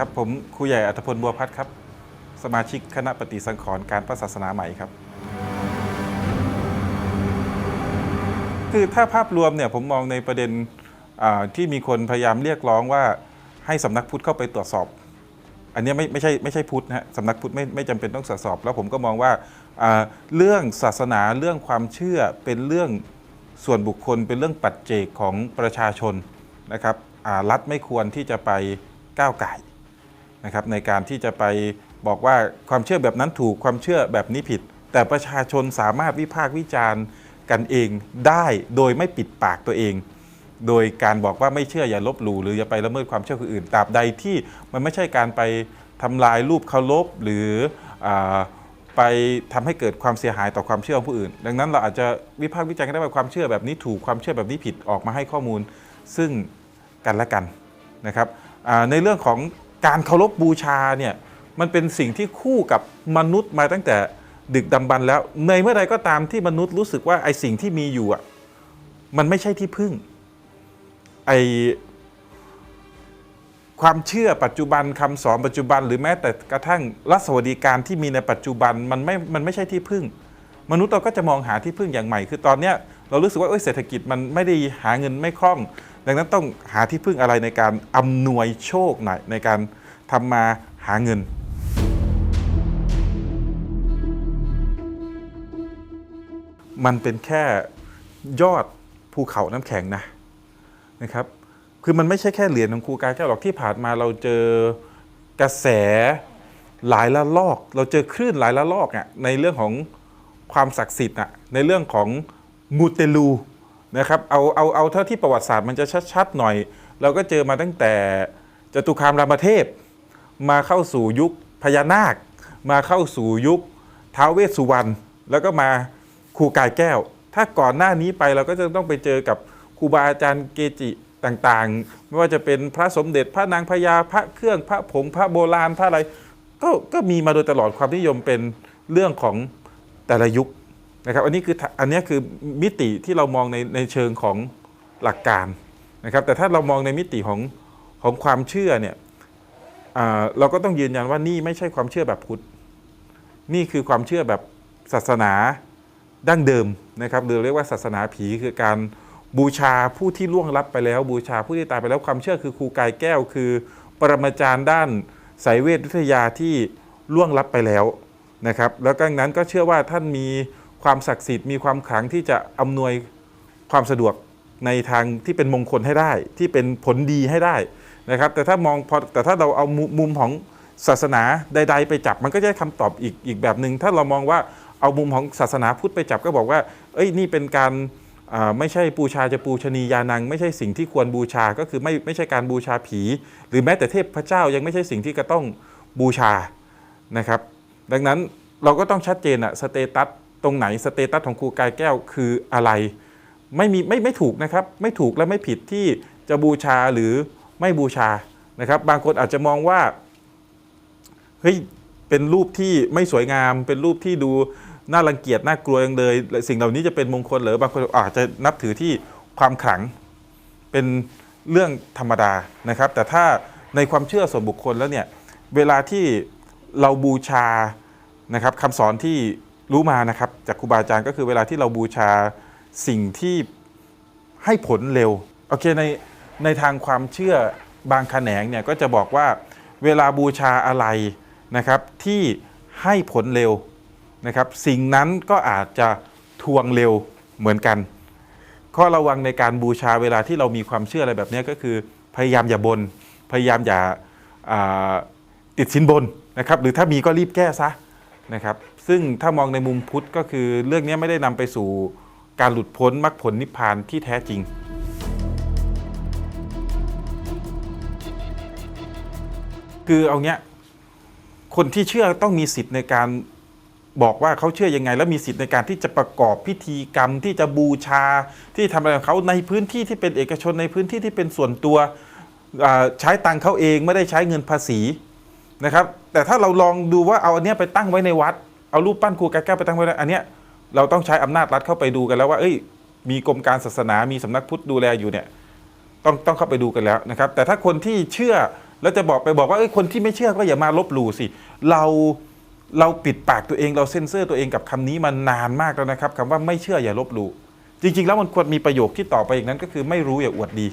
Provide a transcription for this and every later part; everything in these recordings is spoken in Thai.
ครับผมครูใหญ่อัธพลบัวพัฒน์ครับ สมาชิกคณะปฏิสังขรณ์การพระศาสนาใหม่ครับ คือถ้าภาพรวมเนี่ยผมมองในประเด็นที่มีคนพยายามเรียกร้องว่าให้สำนักพุทธเข้าไปตรวจสอบ อันนี้ไม่ไม่ใช่ไม่ใช่พุทธนะฮะสำนักพุทธไม่ไม่จำเป็นต้องตรวจสอบ แล้วผมก็มองว่าเรื่องศาสนาเรื่องความเชื่อเป็นเรื่องส่วนบุคคลเป็นเรื่องปัจเจกของประชาชนนะครับรัฐไม่ควรที่จะไปก้าวไก่ นะครับในการที่จะไปบอกว่าความเชื่อแบบนั้นถูกความเชื่อแบบนี้ผิด แต่ประชาชนสามารถวิพากษ์วิจารณ์กันเองได้โดยไม่ปิดปากตัวเอง โดยการบอกว่าไม่เชื่ออย่าลบหลู่หรืออย่าไปละเมิดความเชื่อคนอื่นตราบใดที่มันไม่ใช่การไปทำลายรูปเคารพหรืออไปทำให้เกิดความเสียหายต่อความเชื่อของผู้อื่น ดังนั้นเราอาจจะวิพากษ์วิจารณ์กันได้ว่าความเชื่อแบบนี้ถูกความเชื่อแบบนี้ผิดออกมาให้ข้อมูลซึ่งกันและกันนะครับในเรื่องของ การเคารพบูชาเนี่ยมันเป็นสิ่งที่คู่กับมนุษย์มาตั้งแต่ดึกดำบรรพ์แล้ว ในเมื่อใดก็ตามที่มนุษย์รู้สึกว่าไอ้สิ่งที่มีอยู่อะมันไม่ใช่ที่พึ่งไอความเชื่อปัจจุบันคำสอนปัจจุบันหรือแม้แต่กระทั่งรัฐสวัสดิการที่มีในปัจจุบันมันไม่มันไม่ใช่ที่พึ่ง มนุษย์เราก็จะมองหาที่พึ่งอย่างใหม่ คือตอนเนี้ยเรารู้สึกว่าเอ้ยเศรษฐกิจมันไม่ได้หาเงินไม่คล่อง ดังนั้นต้องหาที่พึ่งอะไรในการอำนวยโชคหน่อยในการทำมาหาเงินมันเป็นแค่ยอดภูเขาน้ำแข็งนะนะครับ คือมันไม่ใช่แค่เหรียญของครูกายแก้วหรอกที่ผ่านมาเราเจอกระแสหลายละลอก เราเจอคลื่นหลายละลอกอะในเรื่องของความศักดิ์สิทธิ์อะในเรื่องของมูเตลู นะครับเอาเอาเอาเท่าที่ประวัติศาสตร์มันจะชัดๆหน่อย เราก็เจอมาตั้งแต่จตุคามรามเทพ มาเข้าสู่ยุคพญานาค มาเข้าสู่ยุคท้าวเวสสุวรรณแล้วก็มาครูกายแก้ว ถ้าก่อนหน้านี้ไปเราก็จะต้องไปเจอกับครูบาอาจารย์เกจิต่างๆ ไม่ว่าจะเป็นพระสมเด็จพระนางพญาพระเครื่องพระผงพระโบราณพระอะไรก็ก็มีมาโดยตลอดความนิยมเป็นเรื่องของแต่ละยุค นะครับอันนี้คืออันนี้คือมิติที่เรามองในในเชิงของหลักการนะครับแต่ถ้าเรามองในมิติของของความเชื่อเนี่ยเราก็ต้องยืนยันว่านี่ไม่ใช่ความเชื่อแบบพุทธนี่คือความเชื่อแบบศาสนาดั้งเดิมนะครับหรือเรียกว่าศาสนาผีคือการบูชาผู้ที่ล่วงลับไปแล้ว บูชาผู้ที่ตายไปแล้วความเชื่อคือครูกายแก้ว คือ ปรมาจารย์ด้านสายเวทวิทยาที่ล่วงลับไปแล้วนะครับ แล้วก็นั้นก็เชื่อว่าท่านมี ความศักดิ์สิทธิ์มีความขลังที่จะอำนวยความสะดวกในทางที่เป็นมงคลให้ได้ ที่เป็นผลดีให้ได้นะครับ แต่ถ้ามองพอแต่ถ้าเราเอามุมุมของศาสนาใด ๆ ไปจับมันก็จะได้คำตอบอีกอีกแบบหนึ่งถ้าเรามองว่าเอามุมของศาสนาพุทธไปจับก็บอกว่า เอ้ยนี่เป็นการไม่ใช่บูชาจะปูชนียานัง ไม่ใช่สิ่งที่ควรบูชาก็คือไม่ไม่ใช่การบูชาผี หรือแม้แต่เทพพระเจ้ายังไม่ใช่สิ่งที่จะต้องบูชานะครับ ดังนั้นเราก็ต้องชัดเจนอะสเตตัส ตรงไหนสเตตัสของครูกายแก้วคืออะไร ไม่มีไม่ไม่ถูกนะครับ ไม่ถูกและไม่ผิดที่จะบูชาหรือไม่บูชานะครับ บางคนอาจจะมองว่าเฮ้ยเป็นรูปที่ไม่สวยงาม เป็นรูปที่ดูน่ารังเกียจน่ากลัวย่างเลย สิ่งเหล่านี้จะเป็นมงคลหรือบางคนอาจจะนับถือที่ความขลังเป็นเรื่องธรรมดานะครับ แต่ถ้าในความเชื่อส่วนบุคคลแล้วเนี่ยเวลาที่เราบูชานะครับคำสอนที่ รู้มานะครับจากครูบาอาจารย์ก็คือเวลาที่เราบูชาสิ่งที่ให้ผลเร็วโอเคในในทางความเชื่อบางแขนงเนี่ยก็จะบอกว่าเวลาบูชาอะไรนะครับที่ให้ผลเร็วนะครับสิ่งนั้นก็อาจจะทวงเร็วเหมือนกัน ข้อระวังในการบูชาเวลาที่เรามีความเชื่ออะไรแบบนี้ก็คือพยายามอย่าบนพยายามอย่าาติดสินบนนะครับหรือถ้ามีก็รีบแก้ซะนะครับ ซึ่งถ้ามองในมุมพุทธก็คือเรื่องนี้ไม่ได้นำไปสู่การหลุดพ้นมรรคผลนิพพานที่แท้จริง คือเอาเนี้ยคนที่เชื่อต้องมีสิทธิ์ในการบอกว่าเขาเชื่อยังไง แล้วมีสิทธิ์ในการที่จะประกอบพิธีกรรม ที่จะบูชาที่ทำอะไรของเขาในพื้นที่ที่เป็นเอกชนในพื้นที่ที่เป็นส่วนตัวใช้ตังเขาเองไม่ได้ใช้เงินภาษีนะครับ แต่ถ้าเราลองดูว่าเอาอันเนี้ยไปตั้งไว้ในวัด เอารูปปั้นครูกายแก้วไปตั้งไว้ในอันเนี้ยเราต้องใช้อำนาจรัฐเข้าไปดูกันแล้วว่า เอ้ย มีกรมการศาสนา มีสำนักพุทธดูแลอยู่เนี่ย ต้องต้องเข้าไปดูกันแล้วนะครับ แต่ถ้าคนที่เชื่อแล้วจะบอกไปบอกว่าเอ้ยคนที่ไม่เชื่อก็อย่ามาลบหลู่สิ เราเราปิดปากตัวเองเราเซ็นเซอร์ตัวเองกับคำนี้มานานมากแล้วนะครับคำว่าไม่เชื่ออย่าลบหลู่จริง ๆ แล้วมันควรมีประโยคที่ต่อไปอีกนั้นก็คือไม่รู้อย่าอวดดี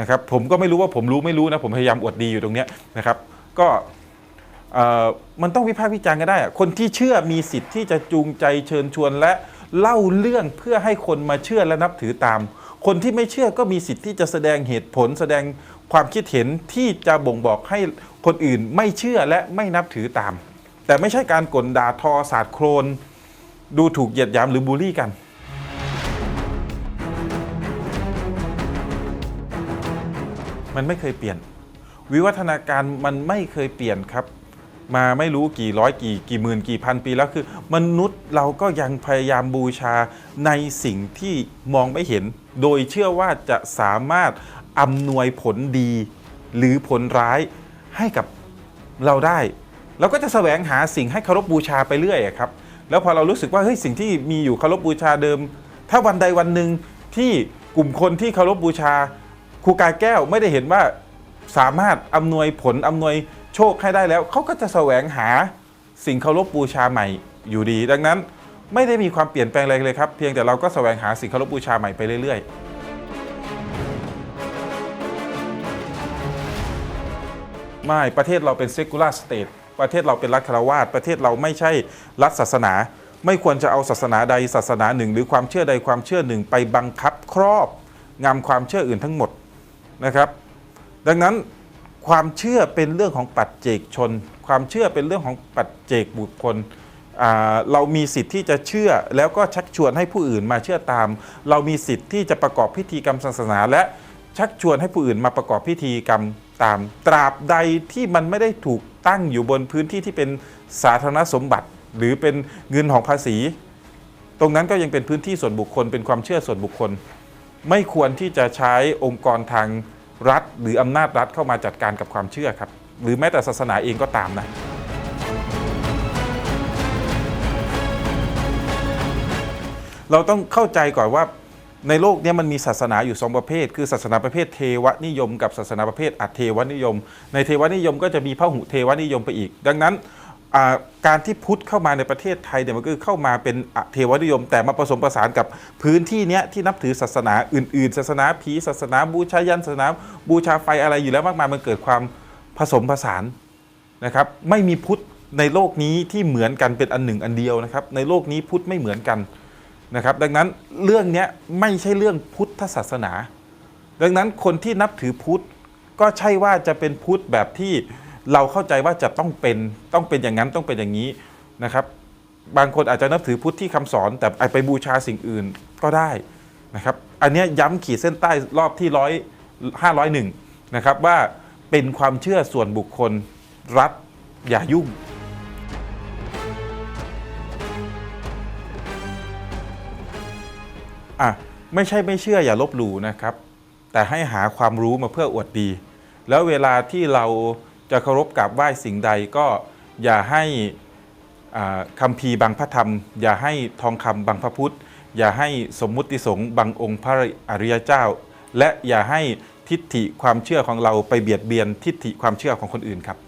นะครับ ผมก็ไม่รู้ว่าผมรู้ไม่รู้นะผมพยายามอวดดีอยู่ตรงเนี้ยนะครับ ก็ มันต้องวิพากษ์วิจารณ์กันได้ คนที่เชื่อมีสิทธิ์ที่จะจูงใจเชิญชวนและเล่าเรื่องเพื่อให้คนมาเชื่อและนับถือตาม คนที่ไม่เชื่อก็มีสิทธิ์ที่จะแสดงเหตุผล แสดงความคิดเห็นที่จะบ่งบอกให้คนอื่นไม่เชื่อและไม่นับถือตาม แต่ไม่ใช่การกลด่าทอสาดโครน ดูถูกเหยียดหยามหรือบูลลี่กันมันไม่เคยเปลี่ยน วิวัฒนาการมันไม่เคยเปลี่ยนครับ มาไม่รู้กี่ร้อยกี่กี่หมื่นกี่พันปีแล้วคือ มนุษย์เราก็ยังพยายามบูชาในสิ่งที่มองไม่เห็น โดยเชื่อว่าจะสามารถอำนวยผลดี หรือผลร้ายให้กับเราได้เราก็จะแสวงหาสิ่งให้เคารพบูชาไปเรื่อยครับ แล้วพอเรารู้สึกว่าเฮ้ยสิ่งที่มีอยู่เคารพบูชาเดิม ถ้าวันใดวันหนึ่งที่กลุ่มคนที่เคารพบูชาครูกายแก้วไม่ได้เห็นว่าสามารถอำนวยผลอำนวย โชคให้ได้แล้วเขาก็จะแสวงหาสิ่งเคารพบูชาใหม่อยู่ดี ดังนั้นไม่ได้มีความเปลี่ยนแปลงอะไรเลยครับ เพียงแต่เราก็แสวงหาสิ่งเคารพบูชาใหม่ไปเรื่อยๆไม่ประเทศเราเป็น secular state ประเทศเราเป็นรัฐคารวาสประเทศเราไม่ใช่รัฐศาสนา ไม่ควรจะเอาศาสนาใดศาสนาหนึ่ง หรือความเชื่อใดความเชื่อหนึ่งไปบังคับครอบงำความเชื่ออื่นทั้งหมดนะครับ ดังนั้น ความเชื่อเป็นเรื่องของปัจเจกชน ความเชื่อเป็นเรื่องของปัจเจกบุคคลเรามีสิทธิ์ที่จะเชื่อแล้วก็ชักชวนให้ผู้อื่นมาเชื่อตาม เรามีสิทธิ์ที่จะประกอบพิธีกรรมศาสนา และชักชวนให้ผู้อื่นมาประกอบพิธีกรรมตาม ตราบใดที่มันไม่ได้ถูกตั้งอยู่บนพื้นที่ที่เป็นสาธารณสมบัติ หรือเป็นเงินของภาษี ตรงนั้นก็ยังเป็นพื้นที่ส่วนบุคคล เป็นความเชื่อส่วนบุคคล ไม่ควรที่จะใช้องค์กรทาง รัฐ หรืออำนาจรัฐเข้ามาจัดการกับความเชื่อครับ หรือแม้แต่ศาสนาเองก็ตามนะเราต้องเข้าใจก่อนว่าในโลกนี้มันมีศาสนาอยู่สองประเภท คือศาสนาประเภทเทวนิยม กับศาสนาประเภทอัตเทวนิยม ในเทวนิยมก็จะมีพระหุเทวนิยมไปอีก ดังนั้น การที่พุทธเข้ามาในประเทศไทยเนี่ยมันก็คือเข้ามาเป็นเทวนิยม แต่มาผสมผสานกับพื้นที่เนี้ยที่นับถือศาสนาอื่น ๆ ศาสนาผีศาสนาบูชายันศาสนาบูชาไฟอะไรอยู่แล้วมากมายมันเกิดความผสมผสานนะครับ ไม่มีพุทธในโลกนี้ที่เหมือนกันเป็นอันหนึ่งอันเดียวนะครับ ในโลกนี้พุทธไม่เหมือนกันนะครับ ดังนั้นเรื่องเนี้ยไม่ใช่เรื่องพุทธศาสนา ดังนั้นคนที่นับถือพุทธก็ใช่ว่าจะเป็นพุทธแบบที่ เราเข้าใจว่าจะต้องเป็นต้องเป็นอย่างนั้นต้องเป็นอย่างนี้นะครับ บางคนอาจจะนับถือพุทธที่คำสอน แต่ไปบูชาสิ่งอื่นก็ได้นะครับ อันนี้ยย้ำขีดเส้นใต้รอบที่ร้อยห้าร้อยหนึ่งนะครับว่าเป็นความเชื่อส่วนบุคคลรัฐอย่ายุ่งอะไม่ใช่ไม่เชื่ออย่าลบหลู่นะครับ แต่ให้หาความรู้มาเพื่ออวดดี แล้วเวลาที่เรา จะเคารพกราบไหว้สิ่งใดก็อย่าให้คำพีบังพระธรรม อย่าให้ทองคำบังพระพุทธ อย่าให้สมมุติสงฆ์บังองค์พระอริยเจ้า และอย่าให้ทิฏฐิความเชื่อของเราไปเบียดเบียนทิฏฐิความเชื่อของคนอื่นครับ